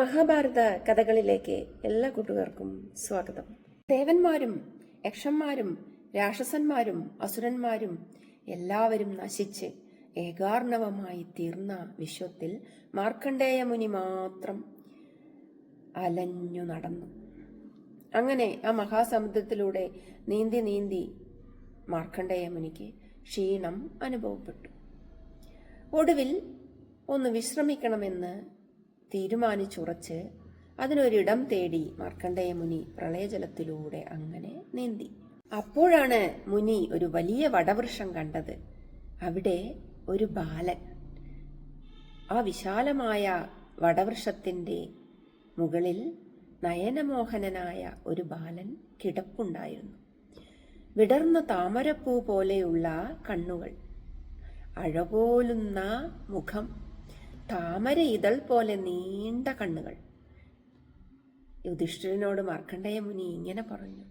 മഹാഭാരത കഥകളിലേക്ക് എല്ലാ കൂട്ടുകാർക്കും സ്വാഗതം. ദേവന്മാരും യക്ഷന്മാരും രാക്ഷസന്മാരും അസുരന്മാരും എല്ലാവരും നശിച്ച് ഏകാർണവമായി തീർന്ന വിശ്വത്തിൽ മാർക്കണ്ഡേയ മുനി മാത്രം അലഞ്ഞു നടന്നു. അങ്ങനെ ആ മഹാസമുദ്രത്തിലൂടെ നീന്തി നീന്തി മാർക്കണ്ഡേയ മുനിക്ക് ക്ഷീണം അനുഭവപ്പെട്ടു. ഒടുവിൽ ഒന്ന് വിശ്രമിക്കണമെന്ന് തീരുമാനിച്ചുറച്ച് അതിനൊരിടം തേടി മാർക്കണ്ഡേയ മുനി പ്രളയജലത്തിലൂടെ അങ്ങനെ നീന്തി. അപ്പോഴാണ് മുനി ഒരു വലിയ വടവൃക്ഷം കണ്ടത്. അവിടെ ഒരു ബാലൻ. ആ വിശാലമായ വടവൃക്ഷത്തിന്റെ മുകളിൽ നയനമോഹനനായ ഒരു ബാലൻ കിടപ്പുണ്ടായിരുന്നു. വിടർന്ന താമരപ്പൂ പോലെയുള്ള കണ്ണുകൾ. അഴപോലുന്ന മുഖം. താമര ഇതൾ പോലെ നീണ്ട കണ്ണുകൾ. യുധിഷ്ഠിരനോട് മാർക്കണ്ഡേയ മുനി ഇങ്ങനെ പറഞ്ഞു.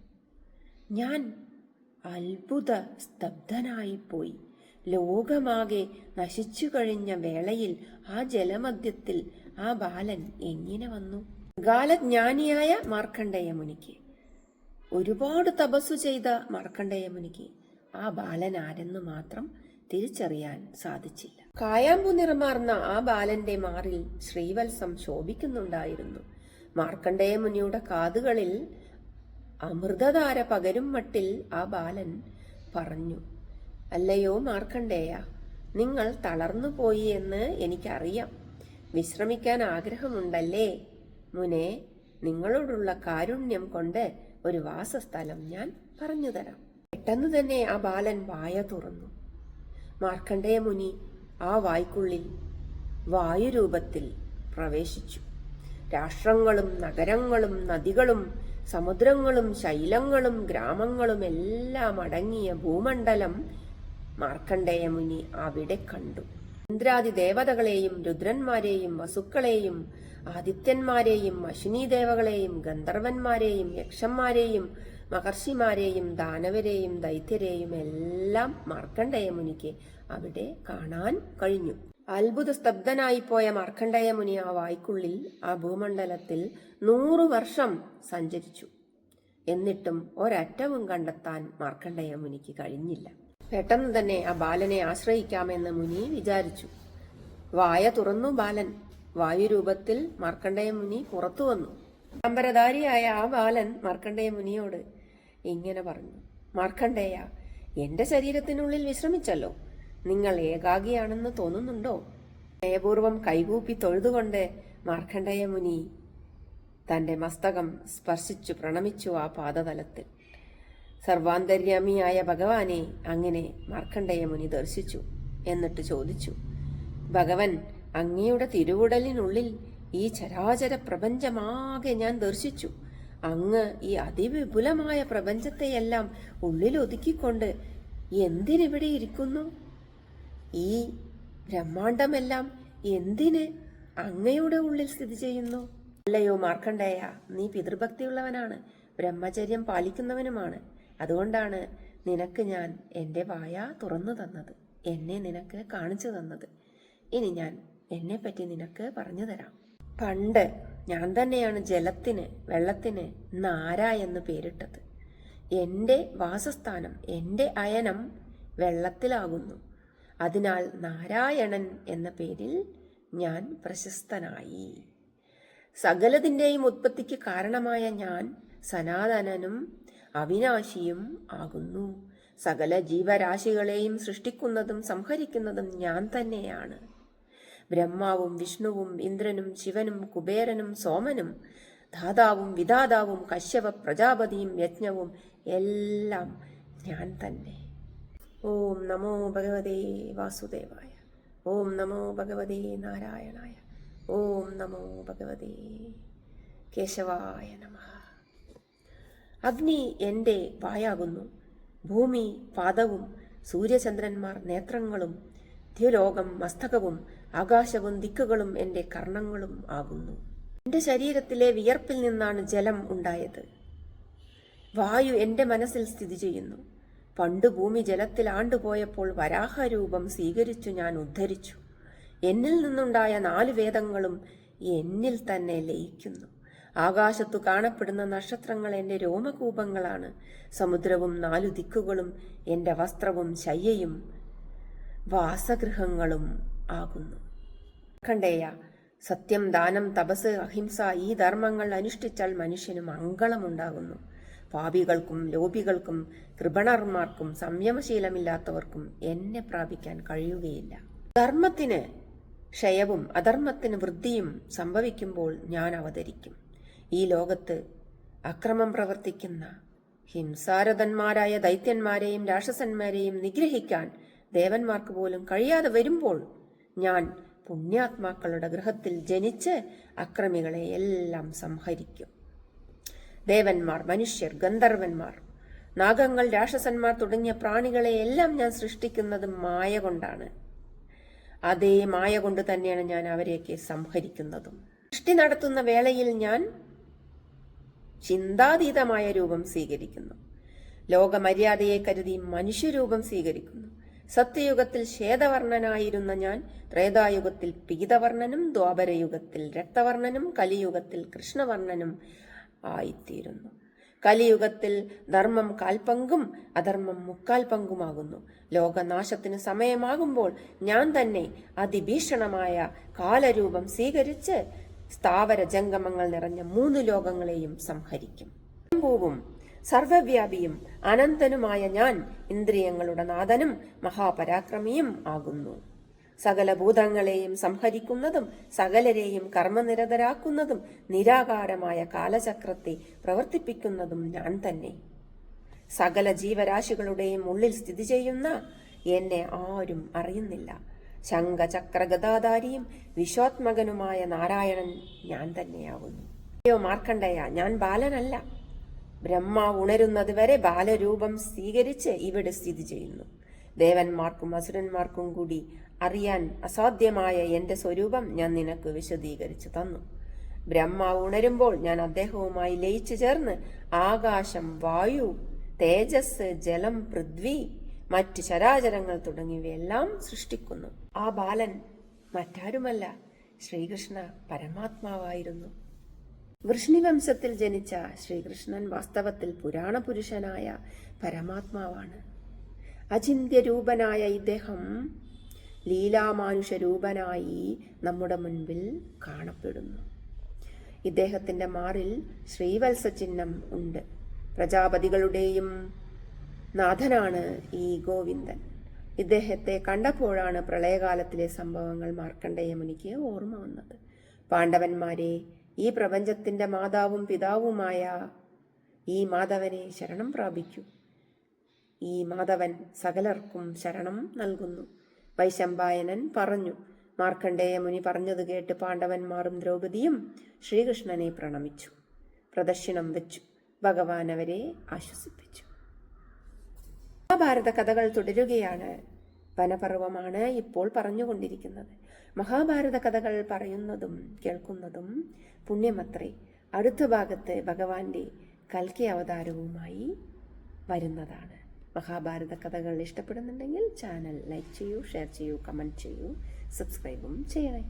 ഞാൻ അത്ഭുത സ്തബ്ധനായിപ്പോയി ലോകമാകെ നശിച്ചു കഴിഞ്ഞ വേളയിൽ ആ ജലമധ്യത്തിൽ ആ ബാലൻ എങ്ങനെ വന്നു? കാലജ്ഞാനിയായ മാർക്കണ്ഡേയ മുനിക്ക്. ഒരുപാട് തപസ്സു ചെയ്ത മാർക്കണ്ഡേയ മുനിക്ക്. ആ ബാലൻ ആരെന്ന് മാത്രം തിരിച്ചറിയാൻ സാധിച്ചില്ല. കായാമ്പു നിറമാർന്ന ആ ബാലന്റെ മാറിൽ ശ്രീവത്സം ശോഭിക്കുന്നുണ്ടായിരുന്നു. മാർക്കണ്ഡേയ മുനിയുടെ കാതുകളിൽ അമൃതധാര പകരും മട്ടിൽ ആ ബാലൻ പറഞ്ഞു അല്ലയോ മാർക്കണ്ഡേയ നിങ്ങൾ തളർന്നുപോയി എന്ന് എനിക്കറിയാം. വിശ്രമിക്കാൻ ആഗ്രഹമുണ്ടല്ലേ? മുനെ നിങ്ങളോടുള്ള കാരുണ്യം കൊണ്ട് ഒരു വാസസ്ഥലം ഞാൻ പറഞ്ഞുതരാം പെട്ടെന്ന് തന്നെ ആ ബാലൻ വായ തുറന്നു. മാർക്കണ്ഡേയ മുനി ആ വായ്ക്കുള്ളിൽ വായുരൂപത്തിൽ പ്രവേശിച്ചു. രാഷ്ട്രങ്ങളും നഗരങ്ങളും നദികളും സമുദ്രങ്ങളും ശൈലങ്ങളും ഗ്രാമങ്ങളും എല്ലാം അടങ്ങിയ ഭൂമണ്ഡലം മാർക്കണ്ഡേയ മുനി അവിടെ കണ്ടു. ഇന്ദ്രാദി ദേവതകളെയും രുദ്രന്മാരെയും വസുക്കളെയും ആദിത്യന്മാരെയും അശ്വിനി ദേവകളെയും ഗന്ധർവന്മാരെയും യക്ഷന്മാരെയും മഹർഷിമാരെയും ദാനവരെയും ദൈത്യരെയും എല്ലാം മാർക്കണ്ഡേയ മുനിക്ക് അവിടെ കാണാൻ കഴിഞ്ഞു. അത്ഭുത സ്തബ്ധനായി പോയ മാർക്കണ്ഡേയ മുനി ആ വായ്ക്കുള്ളിൽ ആ ഭൂമണ്ഡലത്തിൽ നൂറു വർഷം സഞ്ചരിച്ചു. എന്നിട്ടും ഒരറ്റവും കണ്ടെത്താൻ മാർക്കണ്ഡേയ മുനിക്ക് കഴിഞ്ഞില്ല. പെട്ടെന്ന് തന്നെ ആ ബാലനെ ആശ്രയിക്കാമെന്ന് മുനി വിചാരിച്ചു. വായ തുറന്നു ബാലൻ. വായുരൂപത്തിൽ മാർക്കണ്ഡേയ മുനി പുറത്തു വന്നു. അമ്പരധാരിയായ ആ ബാലൻ മാർക്കണ്ഡേയ മുനിയോട് ഇങ്ങനെ പറഞ്ഞു. മാർക്കണ്ഡേയ എന്റെ ശരീരത്തിനുള്ളിൽ വിശ്രമിച്ചല്ലോ. നിങ്ങൾ ഏകാഗിയാണെന്ന് തോന്നുന്നുണ്ടോ? സ്നേഹപൂർവം കൈകൂപ്പി തൊഴുതുകൊണ്ട് മാർക്കണ്ഡേയ മുനി തന്റെ മസ്തകം സ്പർശിച്ചു പ്രണമിച്ചു ആ പാദതലത്തിൽ. സർവാന്തര്യാമിയായ ഭഗവാനെ അങ്ങനെ മാർക്കണ്ഡേയ മുനി ദർശിച്ചു എന്നിട്ട് ചോദിച്ചു ഭഗവൻ അങ്ങയുടെ തിരുവുടലിനുള്ളിൽ ഈ ചരാചര പ്രപഞ്ചമാകെ ഞാൻ ദർശിച്ചു. അങ്ങ് ഈ അതിവിപുലമായ പ്രപഞ്ചത്തെയെല്ലാം ഉള്ളിൽ ഒതുക്കിക്കൊണ്ട് എന്തിനിവിടെ ഇരിക്കുന്നു? ഈ ബ്രഹ്മാണ്ടമെല്ലാം എന്തിന് അങ്ങയുടെ ഉള്ളിൽ സ്ഥിതി ചെയ്യുന്നു? അല്ലയോ മാർക്കണ്ടേയ നീ പിതൃഭക്തിയുള്ളവനാണ്. ബ്രഹ്മചര്യം പാലിക്കുന്നവനുമാണ്. അതുകൊണ്ടാണ് നിനക്ക് ഞാൻ എന്റെ വായ തുറന്നു തന്നത് എന്നെ നിനക്ക് കാണിച്ചു തന്നത്. ഇനി ഞാൻ എന്നെ പറ്റി നിനക്ക് പറഞ്ഞു തരാം. പണ്ട് ഞാൻ തന്നെയാണ് ജലത്തിന് വെള്ളത്തിന് നാര എന്ന് പേരിട്ടത്. എന്റെ വാസസ്ഥാനം എന്റെ അയനം വെള്ളത്തിലാകുന്നു. അതിനാൽ നാരായണൻ എന്ന പേരിൽ ഞാൻ പ്രശസ്തനായി. സകലതിന്റെയും ഉത്പത്തിക്ക് കാരണമായ ഞാൻ സനാതനനും അവിനാശിയും ആകുന്നു. സകല ജീവരാശികളെയും സൃഷ്ടിക്കുന്നതും സംഹരിക്കുന്നതും ഞാൻ തന്നെയാണ്. ബ്രഹ്മാവും വിഷ്ണുവും ഇന്ദ്രനും ശിവനും കുബേരനും സോമനും ദാതാവും വിധാതാവും കശ്യപ പ്രജാപതിയും യജ്ഞവും എല്ലാം ഞാൻ തന്നെ. ഓം നമോ ഭഗവതേ വാസുദേവായ. ഓം നമോ ഭഗവതേ നാരായണായ. ഓം നമോ ഭഗവതേ കേശവായ നമ. അഗ്നി എന്റെ വായാകുന്നു ഭൂമി പാദവും സൂര്യചന്ദ്രന്മാർ നേത്രങ്ങളും ദ്യുലോകം മസ്തകവും ആകാശവും ദിക്കുകളും എന്റെ കർണങ്ങളും ആകുന്നു. എന്റെ ശരീരത്തിലെ വിയർപ്പിൽ നിന്നാണ് ജലം ഉണ്ടായത്. വായു എന്റെ മനസ്സിൽ സ്ഥിതി ചെയ്യുന്നു. പണ്ട് ഭൂമി ജലത്തിൽ ആണ്ടുപോയപ്പോൾ വരാഹരൂപം സ്വീകരിച്ചു ഞാൻ ഉദ്ധരിച്ചു. എന്നിൽ നിന്നുണ്ടായ നാല് വേദങ്ങളും എന്നിൽ തന്നെ ലയിക്കുന്നു. ആകാശത്തു കാണപ്പെടുന്ന നക്ഷത്രങ്ങൾ എന്റെ രോമകൂപങ്ങളാണ്. സമുദ്രവും നാലു ദിക്കുകളും എന്റെ വസ്ത്രവും ശയ്യയും വാസഗൃഹങ്ങളും ആകുന്നു. കണ്ടേയ സത്യം ദാനം തപസ് അഹിംസ ഈ ധർമ്മങ്ങൾ അനുഷ്ഠിച്ചാൽ മനുഷ്യന് മംഗളമുണ്ടാകുന്നു. പാപികൾക്കും ലോപികൾക്കും കൃപണർമാർക്കും സംയമശീലമില്ലാത്തവർക്കും എന്നെ പ്രാപിക്കാൻ കഴിയുകയില്ല. ധർമ്മത്തിന് ക്ഷയവും അധർമ്മത്തിന് വൃദ്ധിയും സംഭവിക്കുമ്പോൾ ഞാൻ അവതരിക്കും. ഈ ലോകത്ത് അക്രമം പ്രവർത്തിക്കുന്ന ഹിംസാരഥന്മാരായ ദൈത്യന്മാരെയും രാക്ഷസന്മാരെയും നിഗ്രഹിക്കാൻ ദേവന്മാർക്ക് പോലും കഴിയാതെ വരുമ്പോൾ ഞാൻ പുണ്യാത്മാക്കളുടെ ഗൃഹത്തിൽ ജനിച്ച് അക്രമികളെ എല്ലാം സംഹരിക്കും. ദേവന്മാർ മനുഷ്യർ ഗന്ധർവന്മാർ നാഗങ്ങൾ രാക്ഷസന്മാർ തുടങ്ങിയ പ്രാണികളെ എല്ലാം ഞാൻ സൃഷ്ടിക്കുന്നത് മായ കൊണ്ടാണ്. അതേ മായ കൊണ്ട് തന്നെയാണ് ഞാൻ അവരെയൊക്കെ സംഹരിക്കുന്നതും. സൃഷ്ടി നടത്തുന്ന വേളയിൽ ഞാൻ ചിന്താതീതമായ രൂപം സ്വീകരിക്കുന്നു. ലോകമര്യാദയെ കരുതി മനുഷ്യരൂപം സ്വീകരിക്കുന്നു. സത്യയുഗത്തിൽ ശ്വേതവർണനായിരുന്ന ഞാൻ ത്രേതായുഗത്തിൽ പീതവർണനും ദ്വാപരയുഗത്തിൽ രക്തവർണനും കലിയുഗത്തിൽ കൃഷ്ണവർണനും ആയിത്തീരുന്നു. കലിയുഗത്തിൽ ധർമ്മം കാൽപങ്കും അധർമ്മം മുക്കാൽ പങ്കുമാകുന്നു. ലോകനാശത്തിന് സമയമാകുമ്പോൾ ഞാൻ തന്നെ അതിഭീഷണമായ കാലരൂപം സ്വീകരിച്ച് സ്ഥാവര ജംഗമങ്ങൾ നിറഞ്ഞ മൂന്ന് ലോകങ്ങളെയും സംഹരിക്കും. ശംഭുവും സർവവ്യാപിയും അനന്തനുമായ ഞാൻ ഇന്ദ്രിയങ്ങളുടെ നാഥനും മഹാപരാക്രമിയും ആകുന്നു. സകല ഭൂതങ്ങളെയും സംഹരിക്കുന്നതും സകലരെയും കർമ്മനിരതരാക്കുന്നതും നിരാകാരമായ കാലചക്രത്തെ പ്രവർത്തിപ്പിക്കുന്നതും ഞാൻ തന്നെ. സകല ജീവരാശികളുടെയും ഉള്ളിൽ സ്ഥിതി ചെയ്യുന്ന എന്നെ ആരും അറിയുന്നില്ല. ശങ്കചക്രഗതാധാരിയും വിശ്വാത്മകനുമായ നാരായണൻ ഞാൻ തന്നെയാവുന്നു. അയ്യോ മാർക്കണ്ടയ ഞാൻ ബാലനല്ല. ബ്രഹ്മ ഉണരുന്നത് വരെ ബാലരൂപം സ്വീകരിച്ച് ഇവിടെ സ്ഥിതി ചെയ്യുന്നു. ദേവന്മാർക്കും അസുരന്മാർക്കും കൂടി അറിയാൻ അസാധ്യമായ എന്റെ സ്വരൂപം ഞാൻ നിനക്ക് വിശദീകരിച്ചു തന്നു. ബ്രഹ്മാവ് ഉണരുമ്പോൾ ഞാൻ അദ്ദേഹവുമായി ലയിച്ചു ചേർന്ന് ആകാശം വായു തേജസ് ജലം പൃഥ്വി മറ്റ് ചരാചരങ്ങൾ തുടങ്ങിയവയെല്ലാം സൃഷ്ടിക്കുന്നു. ആ ബാലൻ മറ്റാരുമല്ല ശ്രീകൃഷ്ണ പരമാത്മാവായിരുന്നു. വൃഷ്ണിവംശത്തിൽ ജനിച്ച ശ്രീകൃഷ്ണൻ വാസ്തവത്തിൽ പുരാണ പുരുഷനായ പരമാത്മാവാണ്. അചിന്ത്യരൂപനായ ഇദ്ദേഹം ലീലാമാനുഷ രൂപനായി നമ്മുടെ മുൻപിൽ കാണപ്പെടുന്നു. ഇദ്ദേഹത്തിന്റെ മാറിൽ ശ്രീവത്സ ചിഹ്നം ഉണ്ട്. പ്രജാപതികളുടെയും നാഥനാണ് ഈ ഗോവിന്ദൻ. ഇദ്ദേഹത്തെ കണ്ടപ്പോഴാണ് പ്രളയകാലത്തിലെ സംഭവങ്ങൾ മാർക്കണ്ഡേയ മുനിക്ക് ഓർമ്മ വന്നത്. പാണ്ഡവന്മാരെ ഈ പ്രപഞ്ചത്തിന്റെ മാതാവും പിതാവുമായ ഈ മാധവനെ ശരണം പ്രാപിക്കൂ. ഈ മാധവൻ സകലർക്കും ശരണം നൽകുന്നു. വൈശമ്പായനൻ പറഞ്ഞു. മാർക്കണ്ഡേയ മുനി പറഞ്ഞത് കേട്ട് പാണ്ഡവന്മാരും ദ്രൗപദിയും ശ്രീകൃഷ്ണനെ പ്രണമിച്ചു. പ്രദക്ഷിണം വെച്ചു. ഭഗവാൻ അവരെ ആശ്വസിപ്പിച്ചു. മഹാഭാരത കഥകൾ തുടരുകയാണ്. വനപർവമാണ് ഇപ്പോൾ പറഞ്ഞുകൊണ്ടിരിക്കുന്നത്. മഹാഭാരത കഥകൾ പറയുന്നതും കേൾക്കുന്നതും പുണ്യമത്രേ അടുത്ത ഭാഗത്ത് ഭഗവാന്റെ കൽക്കി അവതാരവുമായി വരുന്നതാണ്. മഹാഭാരത കഥകൾ ഇഷ്ടപ്പെടുന്നുണ്ടെങ്കിൽ ചാനൽ ലൈക്ക് ചെയ്യൂ ഷെയർ ചെയ്യൂ കമന്റ് ചെയ്യൂ സബ്സ്ക്രൈബും ചെയ്യണേ.